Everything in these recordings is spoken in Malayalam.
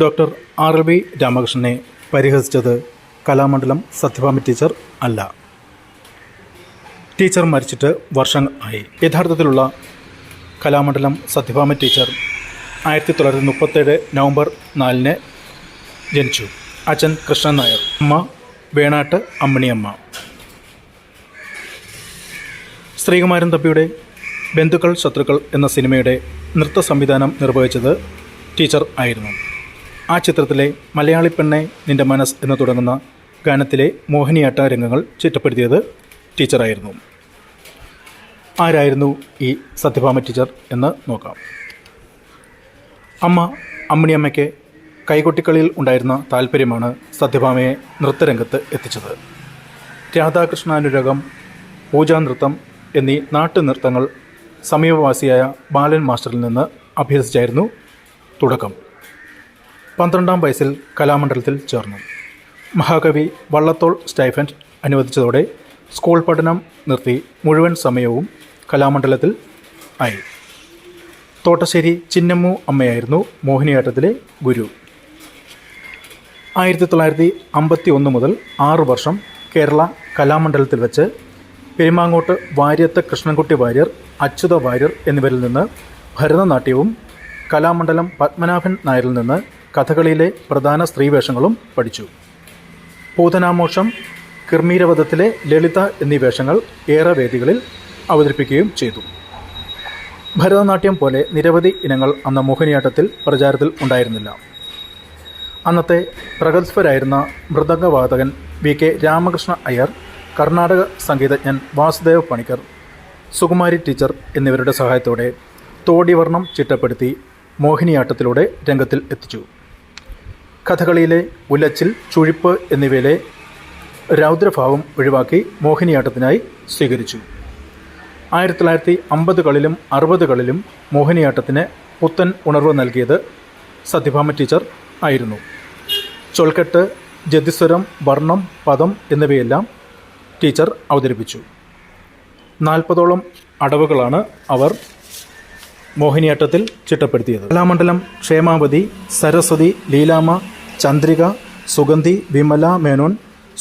ഡോക്ടർ ആർ വി രാമകൃഷ്ണനെ പരിഹസിച്ചത് കലാമണ്ഡലം സത്യഭാമ ടീച്ചർ അല്ല. ടീച്ചർ മരിച്ചിട്ട് വർഷങ്ങൾ ആയി. യഥാർത്ഥത്തിലുള്ള കലാമണ്ഡലം സത്യഭാമ ടീച്ചർ ആയിരത്തി തൊള്ളായിരത്തി മുപ്പത്തേഴ് നവംബർ നാലിന് ജനിച്ചു. അച്ഛൻ കൃഷ്ണൻ നായർ. അമ്മ വേണാട്ട് അമ്മണിയമ്മ. ശ്രീകുമാരൻ തപ്പിയുടെ ബന്ധുക്കൾ ശത്രുക്കൾ എന്ന സിനിമയുടെ നൃത്ത സംവിധാനം നിർവഹിച്ചത് ടീച്ചർ ആയിരുന്നു. ആ ചിത്രത്തിലെ മലയാളി പെണ്ണെ നിന്റെ മനസ്സ് എന്ന് തുടങ്ങുന്ന ഗാനത്തിലെ മോഹിനിയാട്ട രംഗങ്ങൾ ചിട്ടപ്പെടുത്തിയത് ടീച്ചറായിരുന്നു. ആരായിരുന്നു ഈ സത്യഭാമ ടീച്ചർ എന്ന് നോക്കാം. അമ്മ അമ്മിണിയമ്മയ്ക്ക് കൈകൊട്ടിക്കളിയിൽ ഉണ്ടായിരുന്ന താല്പര്യമാണ് സത്യഭാമയെ നൃത്തരംഗത്ത് എത്തിച്ചത്. രാധാകൃഷ്ണാനുരകം പൂജാനൃത്തം എന്നീ നാട്ടുനൃത്തങ്ങൾ സമീപവാസിയായ ബാലൻ മാസ്റ്ററിൽ നിന്ന് അഭ്യസിച്ചായിരുന്നു തുടക്കം. പന്ത്രണ്ടാം വയസ്സിൽ കലാമണ്ഡലത്തിൽ ചേർന്നു. മഹാകവി വള്ളത്തോൾ സ്റ്റൈഫൻഡ് അനുവദിച്ചതോടെ സ്കൂൾ പഠനം നിർത്തി മുഴുവൻ സമയവും കലാമണ്ഡലത്തിൽ ആയി. തോട്ടശ്ശേരി ചിന്നമ്മു അമ്മയായിരുന്നു മോഹിനിയാട്ടത്തിലെ ഗുരു. ആയിരത്തി തൊള്ളായിരത്തി അമ്പത്തി ഒന്ന് മുതൽ ആറ് വർഷം കേരള കലാമണ്ഡലത്തിൽ വെച്ച് പെരുമാങ്ങോട്ട് വാര്യത്ത് കൃഷ്ണൻകുട്ടി വാര്യർ അച്യുത വാര്യർ എന്നിവരിൽ നിന്ന് ഭരതനാട്യവും കലാമണ്ഡലം പത്മനാഭൻ നായരിൽ നിന്ന് കഥകളിയിലെ പ്രധാന സ്ത്രീവേഷങ്ങളും പഠിച്ചു. പൂതനാമോഷം കിർമീരവധത്തിലെ ലളിത എന്നീ വേഷങ്ങൾ ഏറെ വേദികളിൽ അവതരിപ്പിക്കുകയും ചെയ്തു. ഭരതനാട്യം പോലെ നിരവധി ഇനങ്ങൾ അന്ന് മോഹിനിയാട്ടത്തിൽ പ്രചാരത്തിൽ ഉണ്ടായിരുന്നില്ല. അന്നത്തെ പ്രഗത്ഭരായിരുന്ന മൃദംഗവാദകൻ വി കെ രാമകൃഷ്ണ അയ്യർ കർണാടക സംഗീതജ്ഞൻ വാസുദേവ് പണിക്കർ സുകുമാരി ടീച്ചർ എന്നിവരുടെ സഹായത്തോടെ തോടിവർണം ചിട്ടപ്പെടുത്തി മോഹിനിയാട്ടത്തിലൂടെ രംഗത്തിൽ എത്തിച്ചു. കഥകളിയിലെ ഉലച്ചിൽ ചുഴിപ്പ് എന്നിവയിലെ രൗദ്രഭാവം ഒഴിവാക്കി മോഹിനിയാട്ടത്തിനായി സ്വീകരിച്ചു. ആയിരത്തി തൊള്ളായിരത്തി അമ്പതുകളിലും അറുപതുകളിലും മോഹിനിയാട്ടത്തിന് പുത്തൻ ഉണർവ് നൽകിയത് സത്യഭാമ ടീച്ചർ ആയിരുന്നു. ചൊൽക്കെട്ട് ജതിസ്വരം വർണം പദം എന്നിവയെല്ലാം ടീച്ചർ അവതരിപ്പിച്ചു. നാൽപ്പതോളം അടവുകളാണ് അവർ മോഹിനിയാട്ടത്തിൽ ചിട്ടപ്പെടുത്തിയത്. കലാമണ്ഡലം ക്ഷേമാവതി സരസ്വതി ലീലാമ ചന്ദ്രിക സുഗന്ധി വിമല മേനോൻ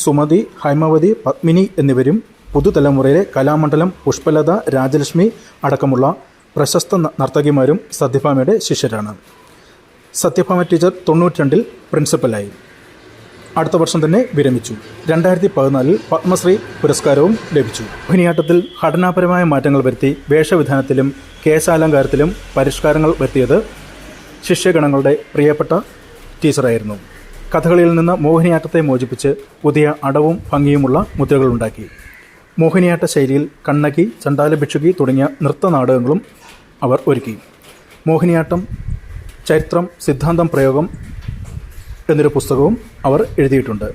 സുമതി ഹൈമവതി പത്മിനി എന്നിവരും പുതുതലമുറയിലെ കലാമണ്ഡലം പുഷ്പലത രാജലക്ഷ്മി അടക്കമുള്ള പ്രശസ്ത നർത്തകിമാരും സത്യഭാമയുടെ ശിഷ്യരാണ്. സത്യഭാമ ടീച്ചർ തൊണ്ണൂറ്റിരണ്ടിൽ പ്രിൻസിപ്പലായി. അടുത്ത വർഷം തന്നെ വിരമിച്ചു. രണ്ടായിരത്തി പതിനാലിൽ പത്മശ്രീ പുരസ്കാരവും ലഭിച്ചു. ഭിനിയാട്ടത്തിൽ ഘടനാപരമായ മാറ്റങ്ങൾ വരുത്തി വേഷവിധാനത്തിലും കേശാലങ്കാരത്തിലും പരിഷ്കാരങ്ങൾ വരുത്തിയത് ശിഷ്യഗണങ്ങളുടെ പ്രിയപ്പെട്ട ടീച്ചറായിരുന്നു. കഥകളിയിൽ നിന്ന് മോഹിനിയാട്ടത്തെ മോചിപ്പിച്ച് പുതിയ അടവും ഭംഗിയുമുള്ള മുദ്രകളുണ്ടാക്കി. മോഹിനിയാട്ട ശൈലിയിൽ കണ്ണകി ചണ്ടാല ഭിക്ഷുകി തുടങ്ങിയ നൃത്തനാടകങ്ങളും അവർ ഒരുക്കി. മോഹിനിയാട്ടം ചരിത്രം സിദ്ധാന്തം പ്രയോഗം എന്നൊരു പുസ്തകവും അവർ എഴുതിയിട്ടുണ്ട്.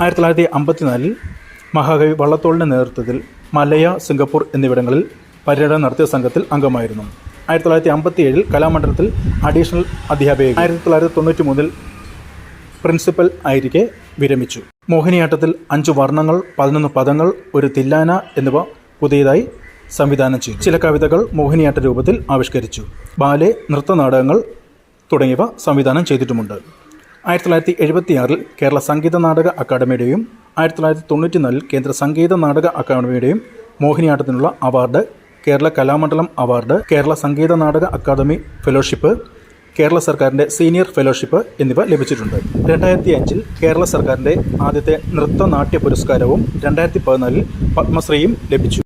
ആയിരത്തി തൊള്ളായിരത്തി അമ്പത്തിനാലിൽ മഹാകവി വള്ളത്തോളിന്റെ നേതൃത്വത്തിൽ മലയ സിംഗപ്പൂർ എന്നിവിടങ്ങളിൽ പര്യടനം നടത്തിയ സംഘത്തിൽ അംഗമായിരുന്നു. ആയിരത്തി തൊള്ളായിരത്തി അമ്പത്തി ഏഴിൽ കലാമണ്ഡലത്തിൽ അഡീഷണൽ അധ്യാപിക ആയിരത്തി തൊള്ളായിരത്തി തൊണ്ണൂറ്റി മൂന്നിൽ പ്രിൻസിപ്പൽ ആയിരിക്കെ വിരമിച്ചു. മോഹിനിയാട്ടത്തിൽ അഞ്ച് വർണങ്ങൾ പതിനൊന്ന് പദങ്ങൾ ഒരു തില്ലാന എന്നിവ പുതിയതായി സംവിധാനം ചെയ്തു. ചില കവിതകൾ മോഹിനിയാട്ട രൂപത്തിൽ ആവിഷ്കരിച്ചു. ബാലെ നൃത്തനാടകങ്ങൾ തുടങ്ങിയവ സംവിധാനം ചെയ്തിട്ടുമുണ്ട്. ആയിരത്തി തൊള്ളായിരത്തി എഴുപത്തിയാറിൽ കേരള സംഗീത നാടക അക്കാദമിയുടെയും ആയിരത്തി തൊള്ളായിരത്തി തൊണ്ണൂറ്റിനാലിൽ കേന്ദ്ര സംഗീത നാടക അക്കാദമിയുടെയും മോഹിനിയാട്ടത്തിനുള്ള award Kerala Kalamandalam award Kerala Sangeetha Nataka academy fellowship Kerala സർക്കാരിന്റെ സീനിയർ ഫെലോഷിപ്പ് എന്നിവ ലഭിച്ചിട്ടുണ്ട്. രണ്ടായിരത്തി അഞ്ചിൽ കേരള സർക്കാരിന്റെ ആദ്യത്തെ നൃത്തനാട്യ പുരസ്കാരവും രണ്ടായിരത്തി പതിനാലിൽ പത്മശ്രീയും ലഭിച്ചു.